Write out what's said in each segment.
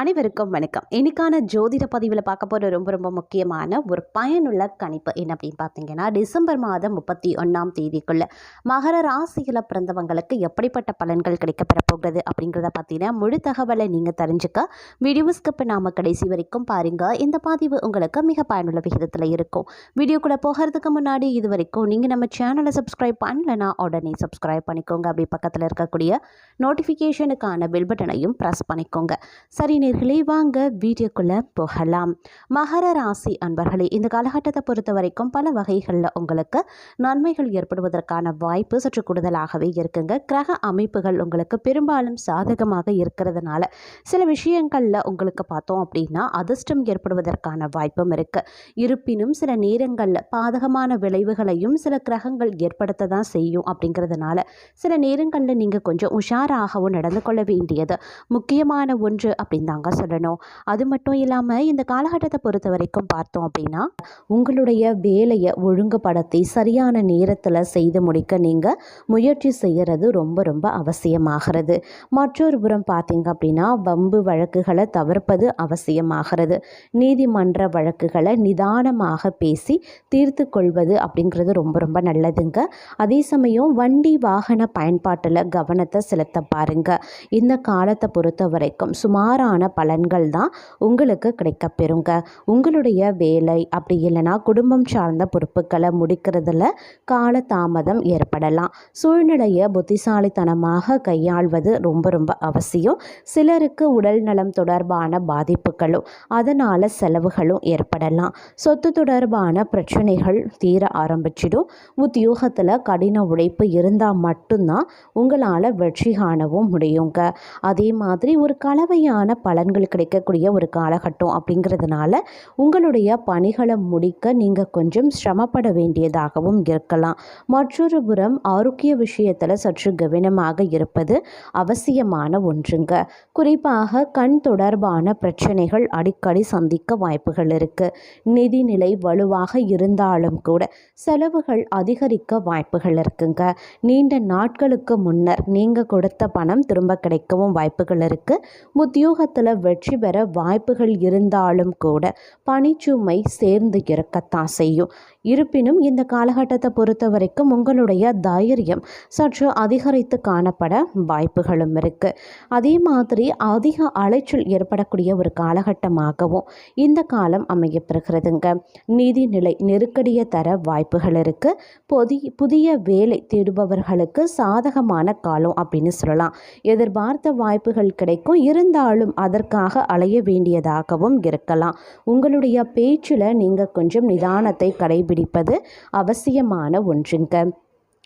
அனைவருக்கும் வணக்கம். இன்னைக்கான ஜோதிட பதிவில் பார்க்க போகிற ரொம்ப ரொம்ப முக்கியமான ஒரு பயனுள்ள கணிப்பு என்ன அப்படின்னு பார்த்தீங்கன்னா டிசம்பர் மாதம் முப்பத்தி ஒன்றாம் தேதிக்குள்ள மகர ராசியில் பிறந்தவங்களுக்கு எப்படிப்பட்ட பலன்கள் கிடைக்கப்பெற போகிறது அப்படிங்கிறத பார்த்தீங்கன்னா முழு தகவலை நீங்கள் தெரிஞ்சுக்க வீடியோஸ்க்கு நாம் கடைசி வரைக்கும் பாருங்கள் இந்த பதிவு உங்களுக்கு மிக பயனுள்ள விகிதத்தில் இருக்கும். வீடியோக்குள்ளே போகிறதுக்கு முன்னாடி இது வரைக்கும் நீங்கள் நம்ம சேனலை சப்ஸ்கிரைப் பண்ணலைன்னா உடனே சப்ஸ்கிரைப் பண்ணிக்கோங்க. அப்படி பக்கத்தில் இருக்கக்கூடிய நோட்டிஃபிகேஷனுக்கான பில் பட்டனையும் ப்ரெஸ் பண்ணிக்கோங்க. சரி நேர்களே வாங்க வீடியோக்குள்ளே போகலாம். மகர ராசி அன்பர்களே இந்த காலகட்டத்தை பொறுத்த வரைக்கும் பல வகைகளில் உங்களுக்கு நன்மைகள் ஏற்படுவதற்கான வாய்ப்பு சற்று கூடுதலாகவே இருக்குங்க. கிரக அமைப்புகள் உங்களுக்கு பெரும்பாலும் சாதகமாக இருக்கிறதுனால சில விஷயங்களில் உங்களுக்கு பார்த்தோம் அப்படின்னா அதிர்ஷ்டம் ஏற்படுவதற்கான வாய்ப்பும் இருக்குது இருப்பினும் சில நேரங்களில் பாதகமான விளைவுகளையும் சில கிரகங்கள் ஏற்படுத்த தான் செய்யும் அப்படிங்கிறதுனால சில நேரங்களில் நீங்கள் கொஞ்சம் உஷாராகவும் நடந்து கொள்ள வேண்டியது முக்கியமான ஒன்று அப்படின்னு தாங்க சொல்லணும். அது மட்டும் இல்லாமல் இந்த காலகட்டத்தை பொறுத்த வரைக்கும் பார்த்தோம் அப்படின்னா உங்களுடைய வேலையை ஒழுங்குபடுத்தி சரியான நேரத்தில் செய்து முடிக்க நீங்கள் முயற்சி செய்கிறது ரொம்ப ரொம்ப அவசியமாகிறது. மற்றொரு புறம் பார்த்தீங்க அப்படின்னா வம்பு வழக்குகளை தவிர்ப்பது அவசியமாகிறது. நீதிமன்ற வழக்குகளை நிதானமாக பேசி தீர்த்து கொள்வது அப்படிங்கிறது ரொம்ப ரொம்ப நல்லதுங்க. அதே சமயம் வண்டி வாகன பயன்பாட்டில் கவனத்தை செலுத்த பாருங்க. இந்த காலத்தை பொறுத்த வரைக்கும் சுமாரான பலன்கள் தான் உங்களுக்கு கிடைக்கப்பெறுங்க உங்களுடைய வேலை அப்படி இல்லைன்னா குடும்பம் சார்ந்த பொறுப்புகளை முடிக்கிறதுல காலதாமதம் ஏற்படலாம். சூழ்நிலையை புத்திசாலித்தனமாக கையாள்வது ரொம்ப ரொம்ப அவசியம். சிலருக்கு உடல் நலம் தொடர்பான பாதிப்புகளும் அதனால் செலவுகளும் ஏற்படலாம். சொத்து தொடர்பான பிரச்சனைகள் தீர ஆரம்பிச்சிடும். உத்தியோகத்தில் கடின உழைப்பு இருந்தால் மட்டும்தான் உங்களால் வெற்றி காணவும் முடியுங்க. அதே மாதிரி ஒரு கலவையான பலன்கள் கிடைக்கக்கூடிய ஒரு காலகட்டம் அப்படிங்கிறதுனால உங்களுடைய பணிகளை முடிக்க நீங்கள் கொஞ்சம் சிரமப்பட வேண்டியதாகவும் இருக்கலாம். மற்றொரு புறம் ஆரோக்கிய விஷயத்தில் சற்று கவனமாக இருப்பது அவசியமான ஒன்றுங்க. குறிப்பாக கண் தொடர்பான பிரச்சனைகள் அடிக்கடி சந்திக்க வாய்ப்புகள் இருக்குது நிதிநிலை வலுவாக இருந்தாலும் கூட செலவுகள் அதிகரிக்க வாய்ப்புகள் இருக்குங்க. நீண்ட நாட்களுக்கு முன்னர் நீங்கள் கொடுத்த பணம் திரும்ப கிடைக்கவும் வாய்ப்புகள் இருக்குது உத்தியோகத்தில் வெற்றி பெற வாய்ப்புகள் இருந்தாலும் கூட பணிச்சுமை சேர்ந்து இருக்கத்தான் செய்யும். இருப்பினும் இந்த காலகட்டத்தை பொறுத்த வரைக்கும் உங்களுடைய தைரியம் சற்று அதிகரித்து காணப்பட வாய்ப்புகளும் இருக்குது அதே மாதிரி அதிக அலைச்சல் ஏற்படக்கூடிய ஒரு காலகட்டமாகவும் இந்த காலம் அமையப்பெறுகிறதுங்க. நிதிநிலை நெருக்கடியை தர வாய்ப்புகள் இருக்குது பொதி புதிய வேலை தேடுபவர்களுக்கு சாதகமான காலம் அப்படின்னு சொல்லலாம். எதிர்பார்த்த வாய்ப்புகள் கிடைக்கும். இருந்தாலும் அதற்காக அலைய வேண்டியதாகவும் இருக்கலாம். உங்களுடைய பேச்சில் நீங்கள் கொஞ்சம் நிதானத்தை கடைபிடிப்பது அவசியமான ஒன்றுங்க.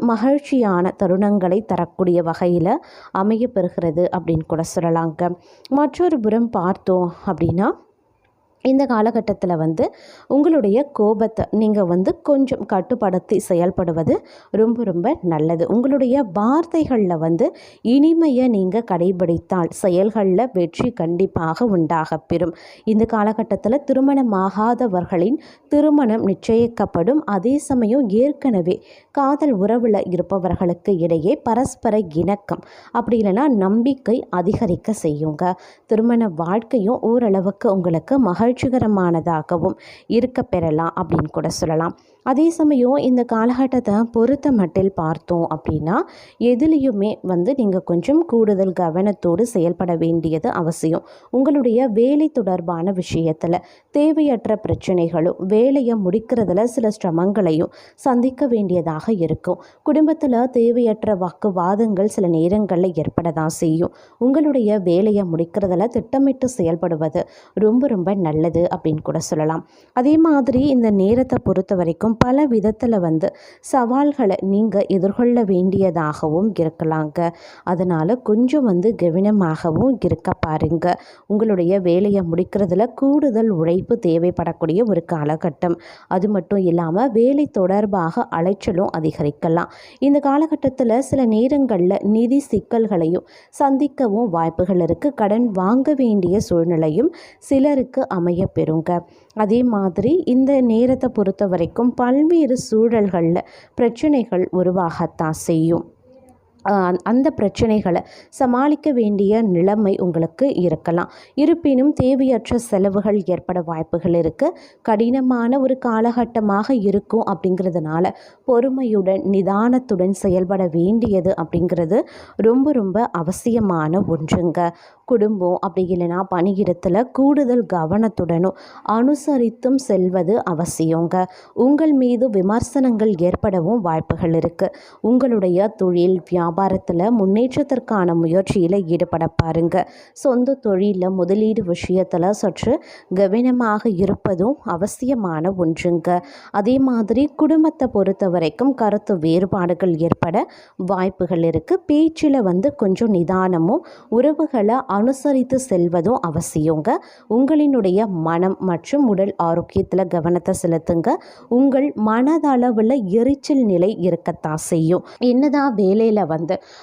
மகிழ்ச்சியான தருணங்களை தரக்கூடிய வகையில் அமையப்பெறுகிறது அப்படின்னு கூட சொல்லலாங்க. மற்றொரு புறம் பார்த்தோம் அப்படின்னா இந்த காலகட்டத்தில் வந்து உங்களுடைய கோபத்தை நீங்கள் வந்து கொஞ்சம் கட்டுப்படுத்தி செயல்படுவது ரொம்ப ரொம்ப நல்லது. உங்களுடைய வார்த்தைகளில் வந்து இனிமையை நீங்கள் கடைபிடித்தால் செயல்களில் வெற்றி கண்டிப்பாக உண்டாக பெறும். இந்த காலகட்டத்தில் திருமணமாகாதவர்களின் திருமணம் நிச்சயிக்கப்படும். அதே சமயம் ஏற்கனவே காதல் உறவில் இருப்பவர்களுக்கு இடையே பரஸ்பர இணக்கம். அப்படி இல்லைன்னா நம்பிக்கை அதிகரிக்க செய்யுங்க. திருமண வாழ்க்கையும் ஓரளவுக்கு உங்களுக்கு மகிழ்ச்சிகரமானதாகவும் இருக்க பெறலாம் அப்படின்னு கூட சொல்லலாம். அதே சமயம் இந்த காலகட்டத்தை பொறுத்த மட்டில் பார்த்தோம் அப்படின்னா எதுலேயுமே வந்து நீங்கள் கொஞ்சம் கூடுதல் கவனத்தோடு செயல்பட வேண்டியது அவசியம். உங்களுடைய வேலை தொடர்பான விஷயத்தில் தேவையற்ற பிரச்சனைகளும் வேலையை முடிக்கிறதுல சில சிரமங்களையும் சந்திக்க வேண்டியதாக இருக்கும். குடும்பத்தில் தேவையற்ற வாக்குவாதங்கள் சில நேரங்களில் ஏற்பட தான் செய்யும். உங்களுடைய வேலையை முடிக்கிறதுல திட்டமிட்டு செயல்படுவது ரொம்ப ரொம்ப நல்லது அப்படின்னு கூட சொல்லலாம். அதே மாதிரி இந்த நேரத்தை பொறுத்த வரைக்கும் பல விதத்தில் வந்து சவால்களை நீங்கள் எதிர்கொள்ள வேண்டியதாகவும் இருக்கலாங்க. அதனால் கொஞ்சம் வந்து கவனமாகவும் இருக்க பாருங்க. உங்களுடைய வேலையை முடிக்கிறதுல கூடுதல் உழைப்பு தேவைப்படக்கூடிய ஒரு காலகட்டம். அது மட்டும் இல்லாமல் வேலை தொடர்பாக அலைச்சலும் அதிகரிக்கலாம். இந்த காலகட்டத்தில் சில நேரங்களில் நிதி சிக்கல்களையும் சந்திக்கவும் வாய்ப்புகள் இருக்குது கடன் வாங்க வேண்டிய சூழ்நிலையும் சிலருக்கு அமைய பெறுங்க. அதே மாதிரி இந்த நேரத்தை பொறுத்த வரைக்கும் பல்வேறு சூழல்களில் பிரச்சனைகள் உருவாகத்தான் செய்யும். அந்த பிரச்சனைகளை சமாளிக்க வேண்டிய நிலைமை உங்களுக்கு இருக்கலாம். இருப்பினும் தேவையற்ற செலவுகள் ஏற்பட வாய்ப்புகள் இருக்குது கடினமான ஒரு காலகட்டமாக இருக்கும் அப்படிங்கிறதுனால பொறுமையுடன் நிதானத்துடன் செயல்பட வேண்டியது அப்படிங்கிறது ரொம்ப ரொம்ப அவசியமான ஒன்றுங்க. குடும்பம் அப்படி இல்லைன்னா பணியிடத்தில் கூடுதல் கவனத்துடனும் அனுசரித்தும் செல்வது அவசியங்க. உங்கள் மீது விமர்சனங்கள் ஏற்படவும் வாய்ப்புகள் இருக்குது உங்களுடைய தொழில் வியாபாரத்தில் முன்னேற்றத்திற்கான முயற்சியில் ஈடுபட பாருங்க. சொந்த தொழிலில் முதலீடு விஷயத்தில் சற்று கவனமாக இருப்பதும் அவசியமான ஒன்றுங்க. அதே மாதிரி குடும்பத்தை பொறுத்த வரைக்கும் கருத்து வேறுபாடுகள் ஏற்பட வாய்ப்புகள் இருக்குது பேச்சில் வந்து கொஞ்சம் நிதானமும் உறவுகளை அனுசரித்து செல்வதும் அவசியங்க. உங்களினுடைய மனம் மற்றும் உடல் ஆரோக்கியத்தில் கவனத்தை செலுத்துங்க. உங்கள் மனதளவில் எரிச்சல் நிலை இருக்கத்தான் செய்யும். என்னதான் வேலையில் வந்து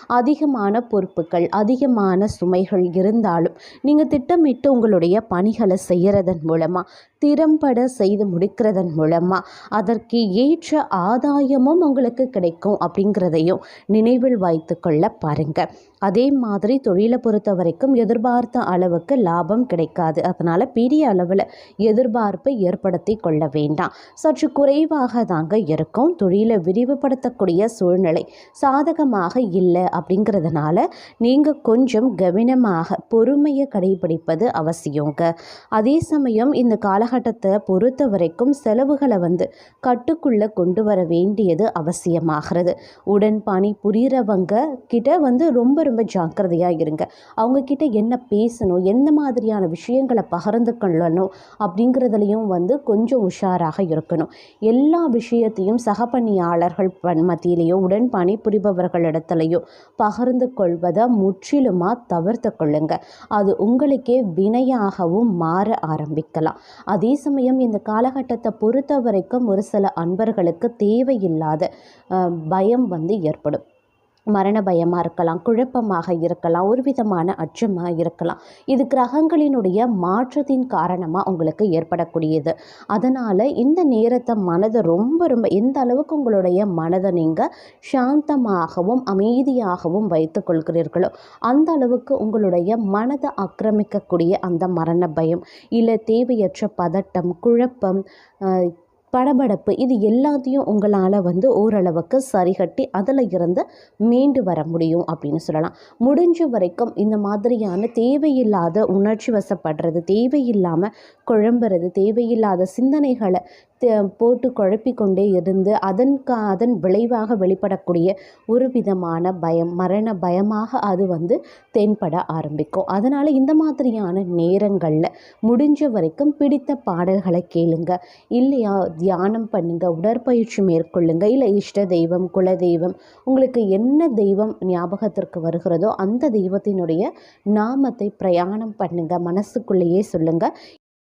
அதிகமான பொறுப்புகள் அதிகமான சுமைகள் இருந்தாலும் நீங்கள் திட்டமிட்டு உங்களுடைய பணிகளை செய்கிறதன் மூலமாக திறம்பட செய்து முடிக்கிறதன் மூலமாக அதற்கு ஏற்ற ஆதாயமும் உங்களுக்கு கிடைக்கும் அப்படிங்கிறதையும் நினைவில் வைத்து கொள்ள பாருங்கள் அதே மாதிரி தொழிலை பொறுத்த வரைக்கும் எதிர்பார்த்த அளவுக்கு லாபம் கிடைக்காது. அதனால் பெரிய அளவில் எதிர்பார்ப்பை ஏற்படுத்தி கொள்ள வேண்டாம். சற்று குறைவாக தாங்க இருக்கும். தொழிலை விரிவுபடுத்தக்கூடிய சூழ்நிலை சாதகமாக இல்லை அப்படிங்கிறதுனால நீங்கள் கொஞ்சம் கவனமாக பொறுமையை கடைபிடிப்பது அவசியங்க. அதே சமயம் இந்த கால காலகட்டத்தை பொறுத்த வரைக்கும் செலவுகளை வந்து கட்டுக்குள்ளே கொண்டு வர வேண்டியது அவசியமாகிறது. உடன் பணி புரிகிறவங்க கிட்ட வந்து ரொம்ப ரொம்ப ஜாக்கிரதையாக இருங்க. அவங்கக்கிட்ட என்ன பேசணும் எந்த மாதிரியான விஷயங்களை பகிர்ந்து கொள்ளணும் அப்படிங்கிறதுலையும் வந்து கொஞ்சம் உஷாராக இருக்கணும். எல்லா விஷயத்தையும் சக பணியாளர்கள் பண் மத்தியிலேயோ உடன் பணி புரிபவர்களிடத்துலையோ பகிர்ந்து கொள்வதை முற்றிலுமாக தவிர்த்து கொள்ளுங்க. அது உங்களுக்கே வினையாகவும் மாற ஆரம்பிக்கலாம். அது சமயம் இந்த காலகட்டத்தை பொறுத்த வரைக்கும் ஒரு சில அன்பர்களுக்கு தேவையில்லாத பயம் வந்து ஏற்படும். மரண பயமாக இருக்கலாம் குழப்பமாக இருக்கலாம் ஒரு விதமான அச்சமாக இருக்கலாம். இது கிரகங்களினுடைய மாற்றத்தின் காரணமாக உங்களுக்கு ஏற்படக்கூடியது. அதனால் இந்த நேரத்தை மனதை ரொம்ப ரொம்ப எந்த அளவுக்கு உங்களுடைய மனதை நீங்கள் சாந்தமாகவும் அமைதியாகவும் வைத்து கொள்கிறீர்களோ அந்த அளவுக்கு உங்களுடைய மனதை ஆக்கிரமிக்கக்கூடிய அந்த மரண பயம் இல்லை தேவையற்ற பதட்டம் குழப்பம் படபடப்பு இது எல்லாத்தையும் உங்களால் வந்து ஓரளவுக்கு சரிகட்டி அதில் இருந்து மீண்டு வர முடியும் அப்படின்னு சொல்லலாம். முடிஞ்ச வரைக்கும் இந்த மாதிரியான தேவையில்லாத உணர்ச்சி வசப்படுறது தேவையில்லாமல் குழம்புறது தேவையில்லாத சிந்தனைகளை போட்டு குழப்பிக்கொண்டே இருந்து அதன் கா அதன் விளைவாக வெளிப்படக்கூடிய ஒரு விதமான பயம் மரண பயமாக அது வந்து தென்பட ஆரம்பிக்கும். அதனால் இந்த மாதிரியான நேரங்களில் முடிஞ்ச வரைக்கும் பிடித்த பாடல்களை கேளுங்க. இல்லையா தியானம் பண்ணுங்க உடற்பயிற்சி மேற்கொள்ளுங்க இல்லை இஷ்ட தெய்வம் குல தெய்வம் உங்களுக்கு என்ன தெய்வம் ஞாபகத்திற்கு வருகிறதோ அந்த தெய்வத்தினுடைய நாமத்தை பிரயாணம் பண்ணுங்க மனசுக்குள்ளேயே சொல்லுங்க.